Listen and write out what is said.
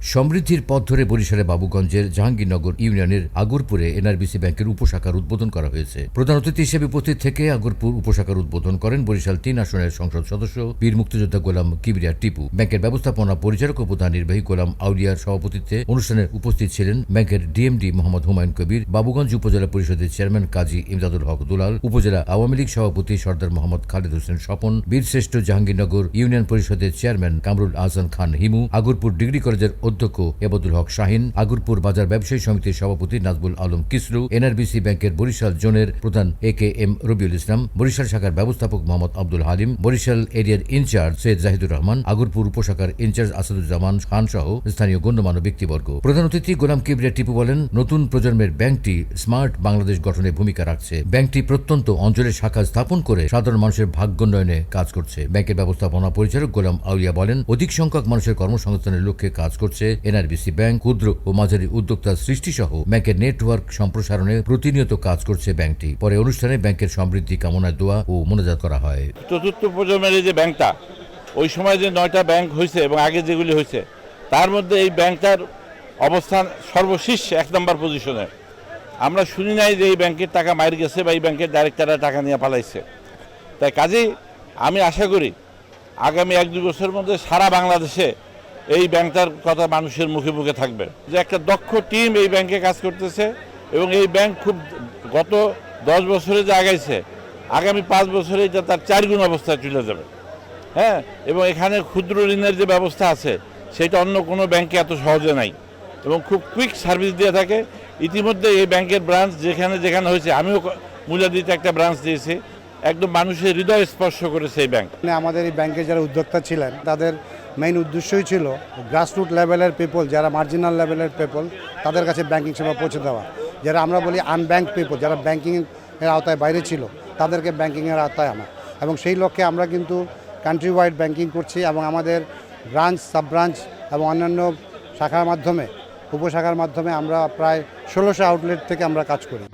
সমৃদ্ধির পথ ধরে বরিশালে বাবুগঞ্জের জাহাঙ্গীরনগর ইউনিয়নের আগরপুরে এনআরবিসি ব্যাংকের উপশাখার উদ্বোধন করা হয়েছে। প্রধান অতিথি হিসেবে উপস্থিত থেকে আগরপুর উপশাখার উদ্বোধন করেন বরিশাল তিন আসনের সংসদ সদস্য, বীর মুক্তিযোদ্ধা গোলাম কিবরিয়া টিপু। ব্যাংকের ব্যবস্থাপনা পরিচালক ও প্রধান নির্বাহী গোলাম আউলিয়ার সভাপতিত্বে অনুষ্ঠানে উপস্থিত ছিলেন ব্যাংকের ডিএমডি মোহাম্মদ হুমায়ুন কবির, বাবুগঞ্জ উপজেলা পরিষদের চেয়ারম্যান কাজী ইমদাদুল হক দুলাল, উপজেলা আওয়ামী লীগ সভাপতি সর্দার মোহাম্মদ খালেদ হোসেন স্বপন, বীরশ্রেষ্ঠ জাহাঙ্গীরনগর ইউনিয়ন পরিষদের চেয়ারম্যান কামরুল আহসান খান হিমু, আগরপুর ডিগ্রি কলেজের অধ্যক্ষ এবাদুল হক শাহিন, আগরপুর বাজার ব্যবসায়ী সমিতির সভাপতি নাজবুল আলম কিসলু এনআরবিসি ব্যাংকের বরিশাল জোনের প্রধান A K M Rabiul Islam, Barishal শাখার ব্যবস্থাপক মোহাম্মদ আব্দুল হালিম, বরিশাল এরিয়ার ইনচার্জ সৈয়দ জাহিদুর রহমান, আগরপুর উপশাখার ইনচার্জ আসাদুজ্জামান খান সহ স্থানীয় গণ্যমান্য ব্যক্তিবর্গ। প্রধান অতিথি গোলাম কিবরিয়া টিপু বলেন, নতুন প্রজন্মের ব্যাংকটি স্মার্ট বাংলাদেশ গঠনে ভূমিকা রাখছে। ব্যাংকটি প্রত্যন্ত অঞ্চলের শাখা স্থাপন করে সাধারণ মানুষের ভাগ্যোন্নয়নে কাজ করছে। ব্যাংকের ব্যবস্থাপনা পরিচালক গোলাম আউলিয়া বলেন, অধিক সংখ্যক মানুষের কর্মসংস্থানের লক্ষ্যে কাজ করছে। এনআরবিসি ব্যাংক ক্ষুদ্র ও মাঝারি উদ্যোক্তা সৃষ্টি সহ ব্যাংকের নেটওয়ার্ক সম্প্রসারণে প্রতিনিয়ত কাজ করছে ব্যাংকটি। পরে অনুষ্ঠানে ব্যাংকের সমৃদ্ধি কামনায় দোয়া ও মনোজাত করা হয়। চতুর্থ প্রজন্মের যে ব্যাংকটা, ওই সময় যে নয়টা ব্যাংক হয়েছে এবং আগে যেগুলি হয়েছে তার মধ্যে এই ব্যাংকটার অবস্থান সর্বশীর্ষ এক নম্বর পজিশনে। আমরা শুনি নাই যে এই ব্যাংকের টাকা মার গেছে বা এই ব্যাংকের ডাইরেক্টররা টাকা নিয়ে পালাইছে। তাই কাজেই আমি আশা করি, আগামী এক দুই বছরের মধ্যে সারা বাংলাদেশে এই ব্যাংকটার কথা মানুষের মুখে মুখে থাকবে। যে একটা দক্ষ টিম এই ব্যাংকে কাজ করতেছে এবং এই ব্যাংক খুব গত দশ বছরে যে আগাইছে, আগামী পাঁচ বছরে এটা তার চারগুণ অবস্থায় চলে যাবে। হ্যাঁ? এবং এখানে ক্ষুদ্র ঋণের যে ব্যবস্থা আছে, সেটা অন্য কোনো ব্যাংকে এত সহজে নাই। এবং খুব কুইক সার্ভিস দিয়ে থাকে। ইতিমধ্যে এই ব্যাংকের ব্রাঞ্চ যেখানে যেখানে হয়েছে, আমিও মূলাদিতে একটা ব্রাঞ্চ দিয়েছি। একদম মানুষের হৃদয় স্পর্শ করেছে এই ব্যাংক মানে আমাদের এই ব্যাংকে যারা উদ্যোক্তা ছিলেন, তাদের মেইন উদ্দেশ্যই ছিল গ্রাসরুট লেভেলের পিপল যারা মার্জিনাল লেভেলের পিপল তাদের কাছে ব্যাংকিং সেবা পৌঁছে দেওয়া। যারা আমরা বলি আনব্যাংক পিপল যারা ব্যাংকিং এর আওতায় বাইরে ছিল, তাদেরকে ব্যাংকিংয়ের আওতায় আনা। এবং সেই লক্ষ্যে আমরা কিন্তু কান্ট্রি ওয়াইড ব্যাংকিং করছি এবং আমাদের ব্রাঞ্চ সাব ব্রাঞ্চ এবং অন্যান্য শাখার মাধ্যমে, উপশাখার মাধ্যমে আমরা প্রায় ষোলোশো আউটলেট থেকে আমরা কাজ করি।